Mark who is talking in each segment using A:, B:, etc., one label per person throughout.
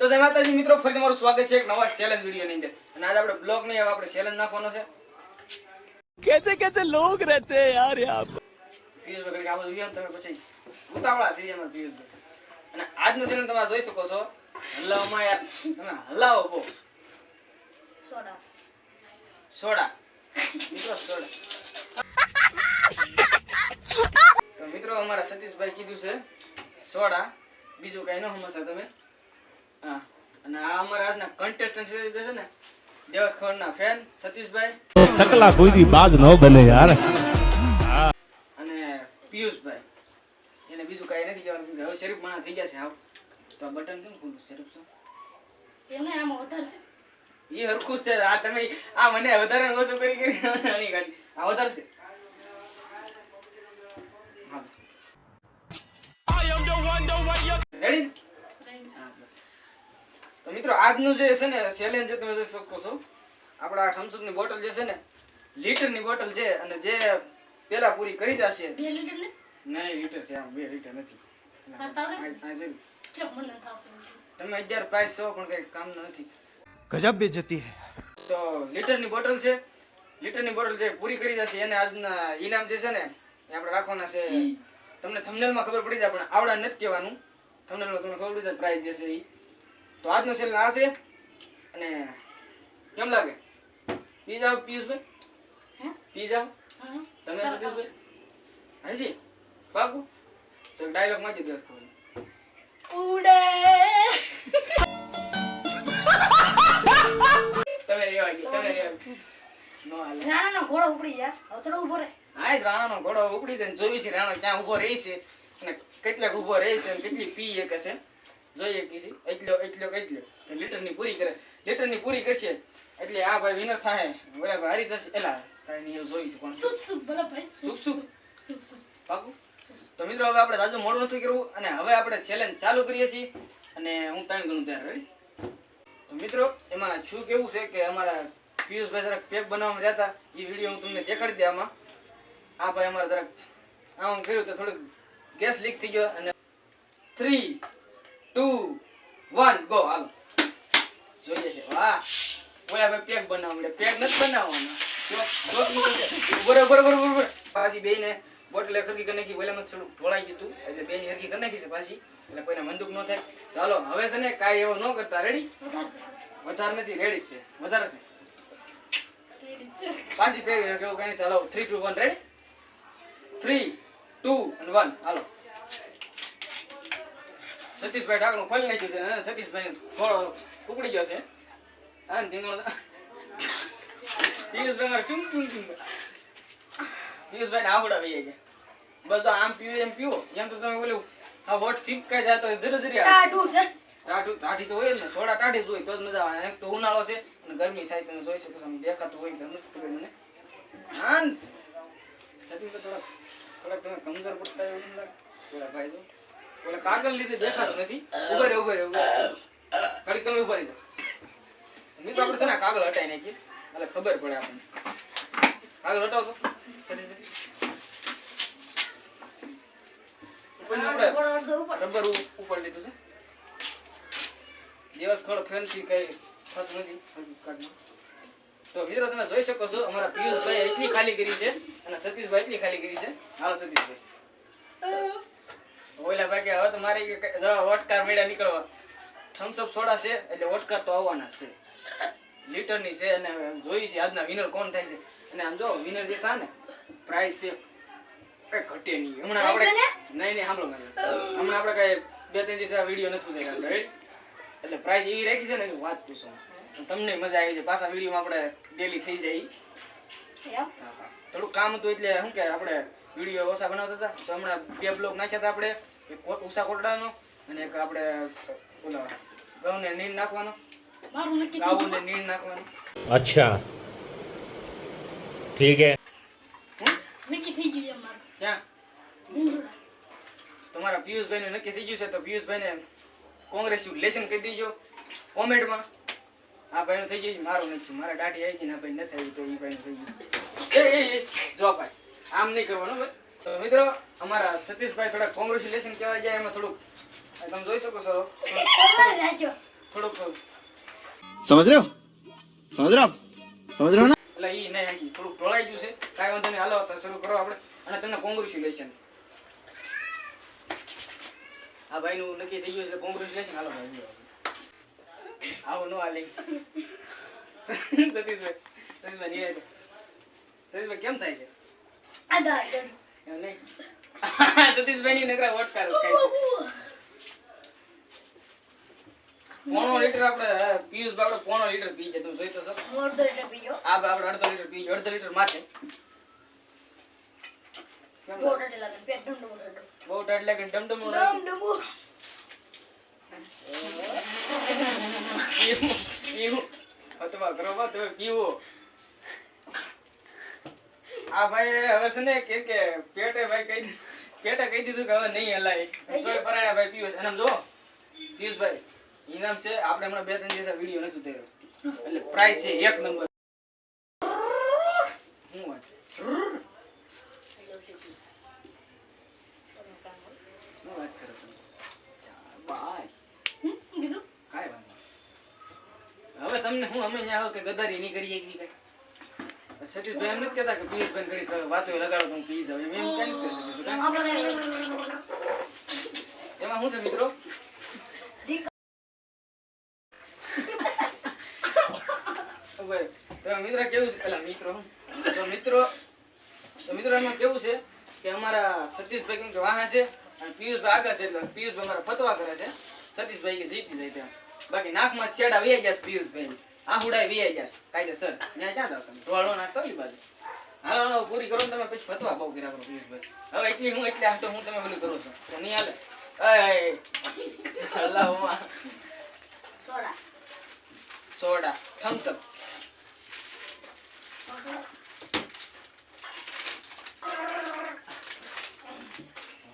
A: તો જય માતાજી મિત્રો ફરી તમારું સ્વાગત છે એક નવા ચેલેન્જ વિડીયોની અંદર. અને આજે આપણે બ્લોગ નહીં હવે આપણે ચેલેન્જ નાખવાનો છે.
B: કેસે કેસે લોગ રહેતે હૈ યાર યહાં પર
A: પીએસ વગર કે આવો જોયો તમે પછી ઉતાવળા થઈ જાય પીએસ અને આજનો ચેલેન્જ તમે જોઈ શકો છો. હલાવમાં યાર તમે હલાવો બો
C: સોડા.
A: સોડા. મિત્રો સોડા. તો મિત્રો અમારા સતીશભાઈ કીધું છે સોડા. બીજું કઈ ન સમજતા તમે. અને આ અમારા આજના કન્ટેસ્ટન્ટ છે ને દેવાસ ખવડના ફેન સતીશભાઈ.
B: સકલા કોઈથી બાજ ન બને યાર.
A: અને પિયુષભાઈ. એને બીજું કઈ નથી કહેવાનું હવે શરીફ માણા થઈ ગયા છે હાવ. તો આ બટન કેમ ખુલ્લું શરીફ છો
C: એમને આમ વધારે
A: એ હરખું છે આ તમે આ મને વધારે ઓછું કરી કરી આની કાઢી આ વધારશે તો મિત્રો આજનું જે છે ને ચેલેન્જ છે તમે જોઈ શકો છો. આપણા થમ્સઅપની બોટલ જે છે ને લીટરની બોટલ છે અને જે પેલા પૂરી કરી જશે.
C: બે લીટર ને?
A: નહીં લીટર છે આમ બે લીટર નથી. તમે અત્યારે પ્રાઇસ છો પણ કઈ કામ નથી.
B: ગજબ બેજતી હે.
A: તો લીટરની બોટલ છે લીટરની બોટલ જે પૂરી કરી જશે એને આજના ઈનામ જે છે ને એ આપણે રાખવાના છે. તમને થંબનેલમાં ખબર પડી જાય પણ આવડા નથી કહેવાનું. થંબનેલમાં તમને ખબર પડી જાય પ્રાઇસ જે છે એ તો આજનો છેલ્લે આ છે. અને કેમ લાગે? પી જાઓ પિયુષભાઈ.
C: હે?
A: પી
C: જાવ
A: તમે સતીશભાઈ? હાજી? બાપુ તો ડાયલોગમાં જ દિવસ ખબર.
C: ઉડે.
A: તમે રેવા તમે રેવા
C: રાણાનો ઘોડો ઉપડી હવે થોડો ઊભો રહે.
A: હા રાણાનો ઘોડો ઉપડી જાય ચોવીસ જોઈ છે રાણો ક્યાં ઊભો રહી છે. અને કેટલાક ઊભો રહી છે અને કેટલી પી એક છે જોઈએ કે એટલો એટલો એટલો. લીટરની પૂરી કરે. લીટરની પૂરી કરશે. એટલે આ ભાઈ વિનર થાય બરાબર હારી જશે. એલા કાંઈ નહીં જોઈ છે કોણ
C: સુપ સુપ ભાઈ.
A: સુપ સુપ
C: સુપ. સુપ
A: પાકું? તો મિત્રો હવે આપણે તાજું મોડું નથી કરવું. અને હવે આપણે ચેલેન્જ ચાલુ કરીએ છીએ. અને હું ત્રણ ગણું તૈયાર રેડી તો મિત્રો એમાં શું કેવું છે કે અમારા પિયુષભાઈ જરાક પેક બનાવવામાં જતા એ વીડિયો હું તમને દેખાડી દે આમાં. આ ભાઈ અમારે જરાક આમ કર્યું તો થોડુંક ગેસ લીક થઈ ગયો. અને થ્રી ટુ વન ગો હાલો. જોઈએ છે. વાહ. ઓલા ભાઈ પેક બનાવવા પેક નથી બનાવવાનો. બરોબર બરોબર બરોબર પાછી બેયને બોટલે ખરકી કરી નાખી ઓલામાં થોડું ઢોળાઈ ગયું હતું એટલે બેયની હરકી કરી નાખી છે પાછી. એટલે કોઈને મંદુક ન થાય. તો હાલો હવે છે ને કાંઈ એવો ન કરતા. રેડી
C: વધારે
A: નથી રેડી છે. વધારે છે. પાછી ફેરવી નાખે એવું કઈ હાલો three two one ready three two અને વન હાલો. સતીશભાઈ ઢાકણું ખોલી નાખ્યું છે સતીશભાઈ થોડો ઉકળી ગયો છે. હા ને ધીંગણો પિયુષભાઈ મારે ચૂમ ચૂમ ચૂમ. પિયુષભાઈ ને આવડા ભાઈ છે બસ તો આમ પીવું એમ પીવો. એમ તો તમે બોલું હા વોટ સીપ કાંઈ જાય તો જરે જરી
C: ટાઢું છે.
A: ટાઢું ટાઢી તો હોય ને. સોડા ટાઢી જ હોય તો જ મજા આવે. એક તો ઉનાળો છે અને ગરમી થાય તમે જોઈ શકો છો. દેખાતું હોય ગમે તે ખબર મને. હા ને. તો થોડાક થોડાક તમે કમજોર પડતા એવું લાગે. થોડા ભાઈ તો. ઓલા કાગળ લીધે દેખાતું નથી. ઊભા રે ઊભા રે ઊભા તમે ઊભા રહી મિત્રો આપણે છે કાગળ હટાઈ નાખીએ. એટલે ખબર પડે આપણને. કાગળ હટાવો તો. રબર ઉપર લીધું છે. દિવસ ખડ ફેન્સી કઈ થતું નથી. તો મિત્રો, તમે જોઈ શકો છો, અમારા પિયુષભાઈ એટલી ખાલી કરી છે અને સતીશભાઈ એટલી ખાલી કરી છે. હાલો, સતીશભાઈ. ઓલા ભાઈ હવે તો મારે વોટકાર મેળા નીકળવા. થમ્સઅપ સોડા છે એટલે વોટકાર તો આવવાના છે. લીટરની છે અને જોઈ છે આજના વિનર કોણ થાય છે? અને આમ જો વિનર જે થાય ને પ્રાઇસ છે કઈ ઘટે નહીં હમણાં આપણે નહીં નહીં સાંભળો મને. હમણાં આપણે કઈ બે ત્રણ દિવસ વીડિયો નથી ઉતાર્યા રાઈટ એટલે પ્રાઇસ એવી રાખી છે ને એની વાત પૂછો. તમને મજા આવી છે. પાછા વિડીયોમાં આપણે ડેલી થઈ જાય? હા, હા. થોડું કામ હતું એટલે શું કે આપણે વીડિયો ઓછા બનાવતા હતા. તો હમણાં બે બ્લોક નાખ્યા હતા આપણે. એક ઉષા કોટડાનો અને એક આપણે ઓલા ગૌને નીર નાખવાનો. ગાઉને નીર નાખવાનો.
B: અચ્છા. ઠીક
A: હે
C: નક્કી થઈ ગયું અમારું
A: ક્યાં? તમારા પિયુષભાઈ નું નક્કી થઈ ગયું છે તો પિયુષભાઈ ને કોંગ્રેસ લેશન કહી દીજો કોમેન્ટમાં. આ ભાઈ નું થઈ ગયું મારું નથી. મારા ગાંઠી આવી ગઈ ને ભાઈ નથી આવી તો એ ભાઈ થઈ ગયું. જો
B: સમજ રહ્યો? સમજ રહ્યો? સમજ રહ્યો
A: એટલે ઈ નહીં હાચી થોડુંક ઢોળાઈ ગયું છે. કાંઈ વાંધો નહીં હાલો શરૂ કરો આપણે અને તમને કોંગ્રેચ્યુલેશન આ ભાઈનું નક્કી થઈ ગયું છે કોંગ્રેચ્યુલેશન હાલો ભાઈ આવો નો હાલી. સતીશભાઈ સતીશભાઈ નિરાય સતીશભાઈ કેમ થાય છે
C: આ દા ડર.
A: એમ નહીં સતીશભાઈ ની નકરા વોટકાર જ પોણો લીટર આપણે પિયુષભાઈ આપણે પોણો લીટર પી છે તમે જોઈ તો છો
C: મોરદો એટલે પીજો.
A: આ બા અડધો લીટર પી અડધો લીટર માથે કેમ લાગે?
C: લાગે. પેટ ઠંડુ ઠંડુ.
A: બહુ ટાઈટ લાગે ને ડમડમ નો
C: ડમ ડમુ.
A: પીવું પીવું અથવા તમે પીવો આ ભાઈ હવે છે ને કે કે પેટે ભાઈ કહી પેટે કહી દીધું કે હવે નહીં હલાય. તોય પરાણા ભાઈ પીવે છે. અને જો પિયુષભાઈ ઇનામ છે આપણે હમણાં બે ત્રણ દિવસ વીડિયો નથી ઉતાર્યો. એટલે પ્રાઇસ છે એક નંબર શું વાત શું વાત કરો? કાંઈ હવે તમને હું અમે આવો કે ગદારી નહીં કરીએ કાંઈ? સતીશભાઈ એમ નથી કહેતા કે પિયુષભાઈ ઘડીક વાતો લગાડો હું પી જાઉં. એમ એમ કાંઈ નથી કહેતા એમાં શું છે મિત્રો? તો મિત્રો કેવું છે? પેલા મિત્રો તો મિત્રો તો મિત્રો એમાં કેવું છે કે અમારા સતીશભાઈ કેમ કે વાહા છે અને પિયુષભાઈ આગળ છે એટલે પિયુષભાઈ અમારા ફતવા કરે છે. સતીશભાઈ કે જીતી જાય ત્યાં. બાકી નાકમાં છેડા વી જશે પિયુષભાઈ આ હુડાય વી જશે. કાયદેસર ત્યાં ક્યાં જાવ તમે? ઢોળો નાખતો હોય બાજુ? હાલો હાલો પૂરી કરો ને તમે પછી ફતવા બહુ કર્યા કરો પિયુષભાઈ હવે એટલી હું એટલે તો હું તમે પેલું કરો છો. તો નહીં હાલે? અય અલ્લાહુમ્મા
C: સોડા.
A: સોડા. થમ્સ અપ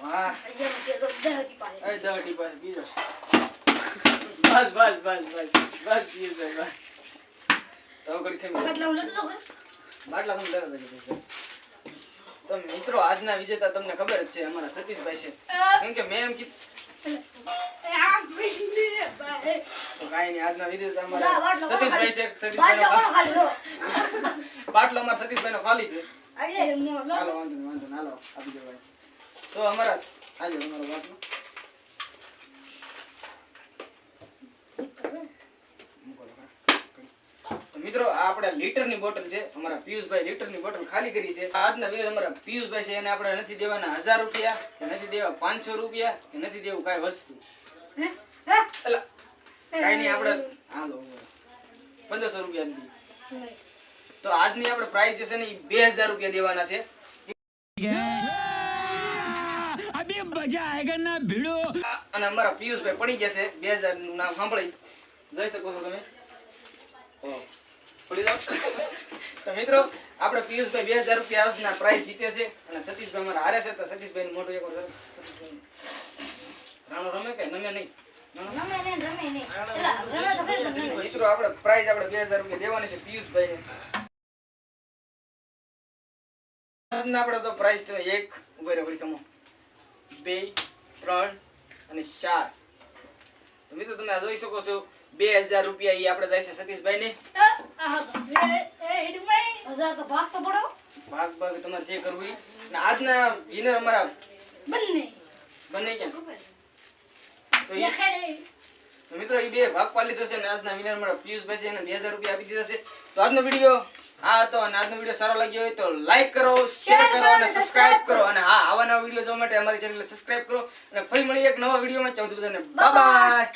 A: વાહ.
C: દહજી પાસે.
A: જાઓ. બસ બસ બસ બસ. બસ પિયુષભાઈ બસ. તો ઘડી ખેમી
C: બાટલા હું જાઉં કે?
A: બાટલા લેવા તો મિત્રો આજના વિજેતા તમને ખબર જ છે અમારા સતીશભાઈ છે કેમ કે મેં એમ કીધું. તો કાંઈ નહીં આજના વિજેતા અમારા સતીશભાઈ છે?
C: બાટલો લો?
A: અમારા સતીશભાઈનો ખાલી છે હાલો વાંધો વાંધો હાલો આપી દો ભાઈ તો અમારા હાલો અમારો બાટલો મૂકો તો ખરા. તો મિત્રો આપણે લીટરની બોટલ છે. અમારા પિયુષભાઈ લીટરની બોટલ ખાલી કરી છે. આજના વિનર અમારા પિયુષભાઈ છે એને આપણે નથી દેવાના હજાર રૂપિયા કે નથી દેવા પાંચસો રૂપિયા કે નથી દેવું કાંઈ વસ્તુ. કાંઈ નહીં આપણે હાલો પંદરસો રૂપિયા નથી તો આજની આપણે પ્રાઇસ જે છે ને બે હજાર રૂપિયા દેવાના છે. અને અમારા પિયુષભાઈ પડી જશે બે હજારનું નામ સાંભળી. જઈ શકો છો તમે? ઓહ, દો. તો મિત્રો આપણે પિયુષભાઈ બે હજાર રૂપિયા આજના પ્રાઇઝ જીતે છે અને સતીશભાઈ મારા હારે છે તો સતીશભાઈ મોટું એક વાર રાણો રમે કે નમે નહીં. મિત્રો આપણે પ્રાઇઝ આપણે બે હજાર રૂપિયા દેવાની છે પિયુષભાઈ આપણે તો પ્રાઇઝ તમે એક ઊભા રહ્યો કમો બે ત્રણ અને ચાર. મિત્રો તમે આ જોઈ શકો છો બે હજાર રૂપિયા ઈ આપણે જાય છે સતીશભાઈ ને
C: તો ભાગ
A: ભાગ ભાગ તમારે જે કરવું ને આજના વિનર અમારા
C: બંને.
A: બંને ક્યાં? તો ઈ. તો મિત્રો એ બે ભાગ પાડી લીધો છે આજના વિનર અમારા પિયુષભાઈ છે એને બે હજાર રૂપિયા આપી દીધા છે. તો આજનો વીડિયો આ હતો અને આજનો વીડિયો સારો લાગ્યો હોય તો લાઈક કરો શેર કરો અને સબસ્ક્રાઇબ કરો. અને હા આવા નવા વીડિયો જોવા માટે અમારી ચેનલ સબસ્ક્રાઇબ કરો. અને ફરી મળીએ એક નવા વિડીયોમાં. ચૌદ બધાને બાય બાય